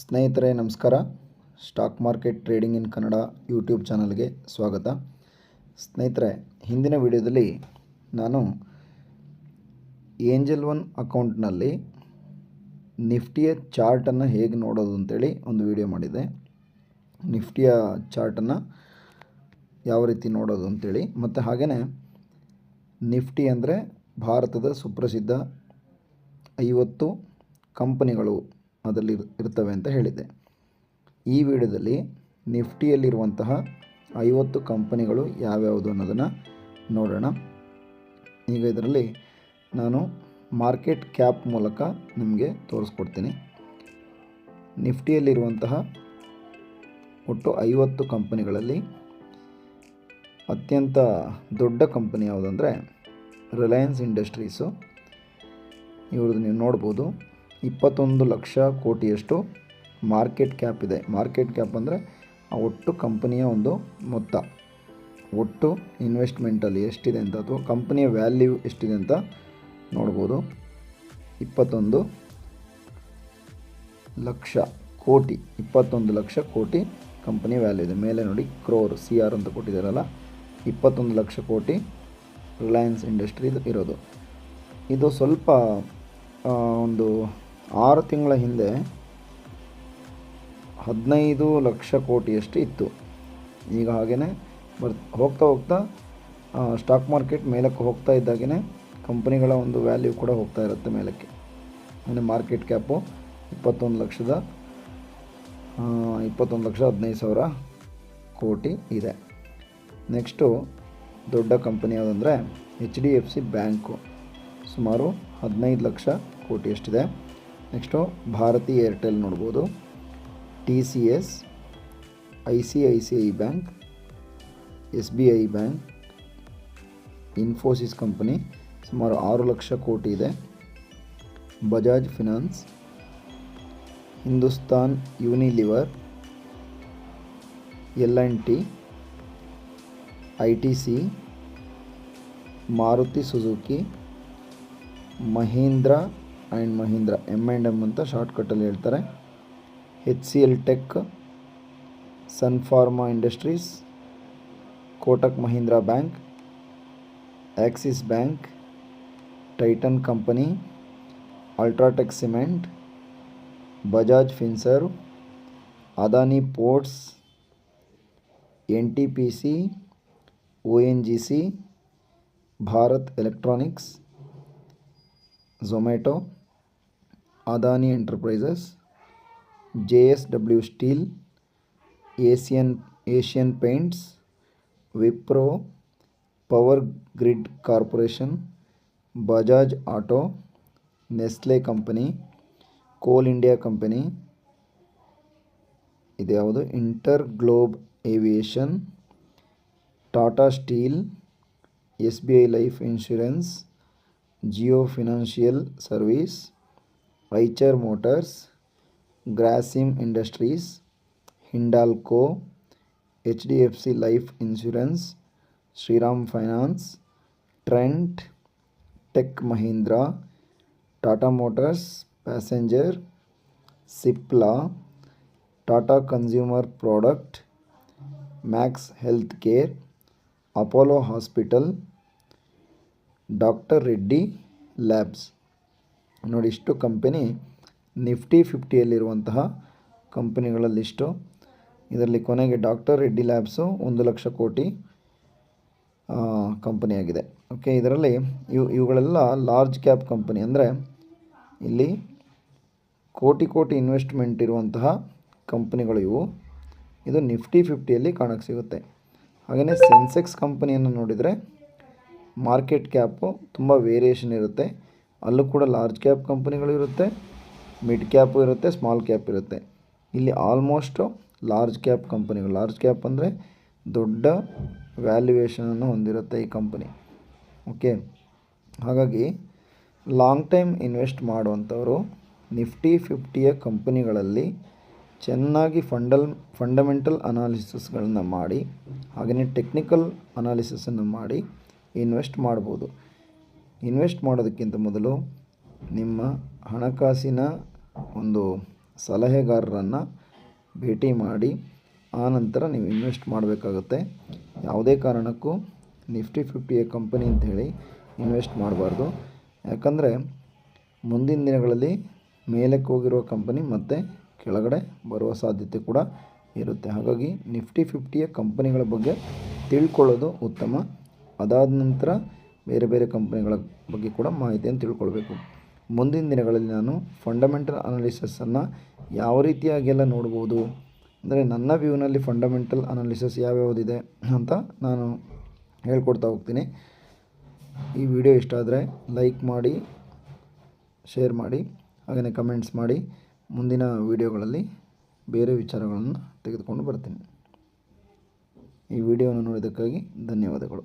ಸ್ನೇಹಿತರೆ, ನಮಸ್ಕಾರ. Stock market trading in Kannada YouTube ಚಾನಲ್ಗೆ ಸ್ವಾಗತ. ಸ್ನೇಹಿತರೆ, ಹಿಂದಿನ ವಿಡಿಯೋದಲ್ಲಿ ನಾನು ಏಂಜಲ್ ಒನ್ ಅಕೌಂಟ್ನಲ್ಲಿ ನಿಫ್ಟಿಯ ಚಾರ್ಟನ್ನು ಹೇಗೆ ನೋಡೋದು ಅಂತೇಳಿ ಒಂದು ವಿಡಿಯೋ ಮಾಡಿದೆ. ನಿಫ್ಟಿಯ ಚಾರ್ಟನ್ನು ಯಾವ ರೀತಿ ನೋಡೋದು ಅಂತೇಳಿ. ಮತ್ತು ಹಾಗೆಯೇ ನಿಫ್ಟಿ ಅಂದರೆ ಭಾರತದ ಸುಪ್ರಸಿದ್ಧ ಐವತ್ತು ಕಂಪನಿಗಳು ಅದರಲ್ಲಿ ಇರ್ತವೆ ಅಂತ ಹೇಳಿದ್ದೆ ಈ ವಿಡಿಯೋದಲ್ಲಿ ನಿಫ್ಟಿಯಲ್ಲಿರುವಂತಹ ಐವತ್ತು ಕಂಪನಿಗಳು ಯಾವ್ಯಾವುದು ಅನ್ನೋದನ್ನು ನೋಡೋಣ. ಈಗ ಇದರಲ್ಲಿ ನಾನು ಮಾರ್ಕೆಟ್ ಕ್ಯಾಪ್ ಮೂಲಕ ನಿಮಗೆ ತೋರಿಸ್ಕೊಡ್ತೀನಿ. ನಿಫ್ಟಿಯಲ್ಲಿರುವಂತಹ ಒಟ್ಟು ಐವತ್ತು ಕಂಪನಿಗಳಲ್ಲಿ ಅತ್ಯಂತ ದೊಡ್ಡ ಕಂಪನಿ ಯಾವುದಂದರೆ ರಿಲಯನ್ಸ್ ಇಂಡಸ್ಟ್ರೀಸು. ಇವ್ರದ್ದು ನೀವು ನೋಡ್ಬೋದು. ಇಪ್ಪತ್ತೊಂದು ಲಕ್ಷ ಕೋಟಿಯಷ್ಟು ಮಾರ್ಕೆಟ್ ಕ್ಯಾಪ್ ಇದೆ. ಮಾರ್ಕೆಟ್ ಕ್ಯಾಪ್ ಅಂದರೆ ಆ ಒಟ್ಟು ಕಂಪನಿಯ ಒಂದು ಮೊತ್ತ. ಒಟ್ಟು ಇನ್ವೆಸ್ಟ್ಮೆಂಟಲ್ಲಿ ಎಷ್ಟಿದೆ ಅಂತ ಅಥವಾ ಕಂಪನಿಯ ವ್ಯಾಲ್ಯೂ ಎಷ್ಟಿದೆ ಅಂತ ನೋಡ್ಬೋದು. ಇಪ್ಪತ್ತೊಂದು ಲಕ್ಷ ಕೋಟಿ, ಇಪ್ಪತ್ತೊಂದು ಲಕ್ಷ ಕೋಟಿ ಕಂಪನಿ ವ್ಯಾಲ್ಯೂ ಇದೆ. ಮೇಲೆ ನೋಡಿ ಕ್ರೋರ್, ಸಿ ಆರ್ ಅಂತ ಕೊಟ್ಟಿದ್ದಾರಲ್ಲ, ಇಪ್ಪತ್ತೊಂದು ಲಕ್ಷ ಕೋಟಿ ರಿಲಯನ್ಸ್ ಇಂಡಸ್ಟ್ರಿ ಇರೋದು. ಇದು ಸ್ವಲ್ಪ ಒಂದು ಆರು ತಿಂಗಳ ಹಿಂದೆ ಹದಿನೈದು ಲಕ್ಷ ಕೋಟಿಯಷ್ಟು ಇತ್ತು. ಈಗ ಹಾಗೆಯೇ ಬರ್, ಹೋಗ್ತಾ ಹೋಗ್ತಾ ಸ್ಟಾಕ್ ಮಾರ್ಕೆಟ್ ಮೇಲಕ್ಕೆ ಹೋಗ್ತಾ ಇದ್ದಾಗೇ ಕಂಪ್ನಿಗಳ ಒಂದು ವ್ಯಾಲ್ಯೂ ಕೂಡ ಹೋಗ್ತಾ ಇರುತ್ತೆ ಮೇಲಕ್ಕೆ. ಅಂದರೆ ಮಾರ್ಕೆಟ್ ಕ್ಯಾಪು ಇಪ್ಪತ್ತೊಂದು ಲಕ್ಷದ ಇಪ್ಪತ್ತೊಂದು ಲಕ್ಷ ಹದಿನೈದು ಸಾವಿರ ಕೋಟಿ ಇದೆ. ನೆಕ್ಸ್ಟು ದೊಡ್ಡ company ಯಾವುದಂದರೆ H D F C Bank ಸುಮಾರು ಹದಿನೈದು ಲಕ್ಷ ಕೋಟಿ ಎಷ್ಟಿದೆ ನೆಕ್ಸ್ಟು ಭಾರತಿ ಏರ್ಟೆಲ್ ನೋಡ್ಬೋದು. T C S, I C I C I Bank, S B I Bank, Infosys company, ಸುಮಾರು ಆರು ಲಕ್ಷ ಕೋಟಿ ಇದೆ. Bajaj Finance, Hindustan Unilever, L and T, I T C, Maruti Suzuki, Mahindra and Mahindra. M and M ಅಂತ ಶಾರ್ಟ್ಕಟ್ಟಲ್ಲಿ ಹೇಳ್ತಾರೆ. H C L Tech Sun Pharma Industries Kotak Mahindra Bank Axis Bank Titan Company UltraTech Cement Bajaj Finserv Adani Ports N T P C O N G C Bharat Electronics Zomato Adani enterprises J S W steel Asian Asian paints Wipro power grid corporation Bajaj auto Nestle company Coal India company ಇದು ಯಾವುದು InterGlobe aviation Tata steel S B I life insurance Jio Financial Service Eicher Motors Grasim Industries Hindalco H D F C Life Insurance Shriram Finance Trent Tech Mahindra Tata Motors Passenger Cipla Tata Consumer Product Max Health Care Apollo Hospital doctor Reddy Labs. ನೋಡಿ, ಇಷ್ಟು company Nifty ಫಿಫ್ಟಿಯಲ್ಲಿರುವಂತಹ ಕಂಪನಿಗಳ list. ಇದರಲ್ಲಿ ಕೊನೆಗೆ doctor Reddy labs ಒಂದು ಲಕ್ಷ ಕೋಟಿ ಕಂಪನಿಯಾಗಿದೆ. Okay, ಇದರಲ್ಲಿ ಇವು, ಇವುಗಳೆಲ್ಲ ಲಾರ್ಜ್ ಕ್ಯಾಪ್ ಕಂಪನಿ. ಅಂದರೆ ಇಲ್ಲಿ ಕೋಟಿ ಕೋಟಿ ಇನ್ವೆಸ್ಟ್ಮೆಂಟ್ ಇರುವಂತಹ ಕಂಪನಿಗಳು ಇವು. ಇದು ನಿಫ್ಟಿ ಫಿಫ್ಟಿಯಲ್ಲಿ ಕಾಣಕ್ಕೆ ಸಿಗುತ್ತೆ. ಹಾಗೆಯೇ ಸೆನ್ಸೆಕ್ಸ್ ಕಂಪನಿಯನ್ನು ನೋಡಿದರೆ ಮಾರ್ಕೆಟ್ ಕ್ಯಾಪು ತುಂಬ ವೇರಿಯೇಷನ್ ಇರುತ್ತೆ. ಅಲ್ಲೂ ಕೂಡ ಲಾರ್ಜ್ ಕ್ಯಾಪ್ ಕಂಪನಿಗಳು ಇರುತ್ತೆ, ಮಿಡ್ ಕ್ಯಾಪು ಇರುತ್ತೆ, ಸ್ಮಾಲ್ ಕ್ಯಾಪ್ ಇರುತ್ತೆ. ಇಲ್ಲಿ ಆಲ್ಮೋಸ್ಟು ಲಾರ್ಜ್ ಕ್ಯಾಪ್ ಕಂಪನಿಗಳು, ಲಾರ್ಜ್ ಕ್ಯಾಪ್ ಅಂದರೆ ದೊಡ್ಡ ವ್ಯಾಲ್ಯೂಯೇಷನನ್ನು ಹೊಂದಿರುತ್ತೆ ಈ ಕಂಪನಿ. ಓಕೆ? ಹಾಗಾಗಿ ಲಾಂಗ್ ಟೈಮ್ ಇನ್ವೆಸ್ಟ್ ಮಾಡುವಂಥವರು ನಿಫ್ಟಿ, ಫಿಫ್ಟಿಯ ಕಂಪನಿಗಳಲ್ಲಿ ಚೆನ್ನಾಗಿ ಫಂಡಲ್, ಫಂಡಮೆಂಟಲ್ ಅನಾಲಿಸಿಸ್ಗಳನ್ನು ಮಾಡಿ, ಹಾಗೆಯೇ ಟೆಕ್ನಿಕಲ್ ಅನಾಲಿಸಿಸನ್ನು ಮಾಡಿ ಇನ್ವೆಸ್ಟ್ ಮಾಡ್ಬೋದು. ಇನ್ವೆಸ್ಟ್ ಮಾಡೋದಕ್ಕಿಂತ ಮೊದಲು ನಿಮ್ಮ ಹಣಕಾಸಿನ ಒಂದು ಸಲಹೆಗಾರರನ್ನು ಭೇಟಿ ಮಾಡಿ ಆ ನಂತರ ನೀವು ಇನ್ವೆಸ್ಟ್ ಮಾಡಬೇಕಾಗುತ್ತೆ. ಯಾವುದೇ ಕಾರಣಕ್ಕೂ ನಿಫ್ಟಿ ಫಿಫ್ಟಿ ಎ ಕಂಪನಿ ಅಂತ ಹೇಳಿ ಇನ್ವೆಸ್ಟ್ ಮಾಡಬಾರ್ದು. ಯಾಕಂದರೆ ಮುಂದಿನ ದಿನಗಳಲ್ಲಿ ಮೇಲಕ್ಕೆ ಹೋಗಿರುವ ಕಂಪನಿ ಮತ್ತು ಕೆಳಗಡೆ ಬರುವ ಸಾಧ್ಯತೆ ಕೂಡ ಇರುತ್ತೆ. ಹಾಗಾಗಿ ನಿಫ್ಟಿ ಫಿಫ್ಟಿಯ ಕಂಪನಿಗಳ ಬಗ್ಗೆ ತಿಳ್ಕೊಳ್ಳೋದು ಉತ್ತಮ. ಅದಾದ ನಂತರ ಬೇರೆ ಬೇರೆ ಕಂಪ್ನಿಗಳ ಬಗ್ಗೆ ಕೂಡ ಮಾಹಿತಿಯನ್ನು ತಿಳ್ಕೊಳ್ಬೇಕು. ಮುಂದಿನ ದಿನಗಳಲ್ಲಿ ನಾನು ಫಂಡಮೆಂಟಲ್ ಅನಾಲಿಸಸನ್ನು ಯಾವ ರೀತಿಯಾಗೆಲ್ಲ ನೋಡ್ಬೋದು? ಅಂದರೆ ನನ್ನ ವ್ಯೂನಲ್ಲಿ ಫಂಡಮೆಂಟಲ್ ಅನಾಲಿಸಸ್ ಯಾವ್ಯಾವುದಿದೆ ಅಂತ ನಾನು ಹೇಳ್ಕೊಡ್ತಾ ಹೋಗ್ತೀನಿ. ಈ ವಿಡಿಯೋ ಇಷ್ಟ ಆದರೆ ಲೈಕ್ ಮಾಡಿ ಶೇರ್ ಮಾಡಿ ಹಾಗೆಯೇ ಕಮೆಂಟ್ಸ್ ಮಾಡಿ. ಮುಂದಿನ ವಿಡಿಯೋಗಳಲ್ಲಿ ಬೇರೆ ವಿಚಾರಗಳನ್ನು ತೆಗೆದುಕೊಂಡು ಬರ್ತೀನಿ. ಈ ವಿಡಿಯೋವನ್ನು ನೋಡಿದ್ದಕ್ಕಾಗಿ ಧನ್ಯವಾದಗಳು.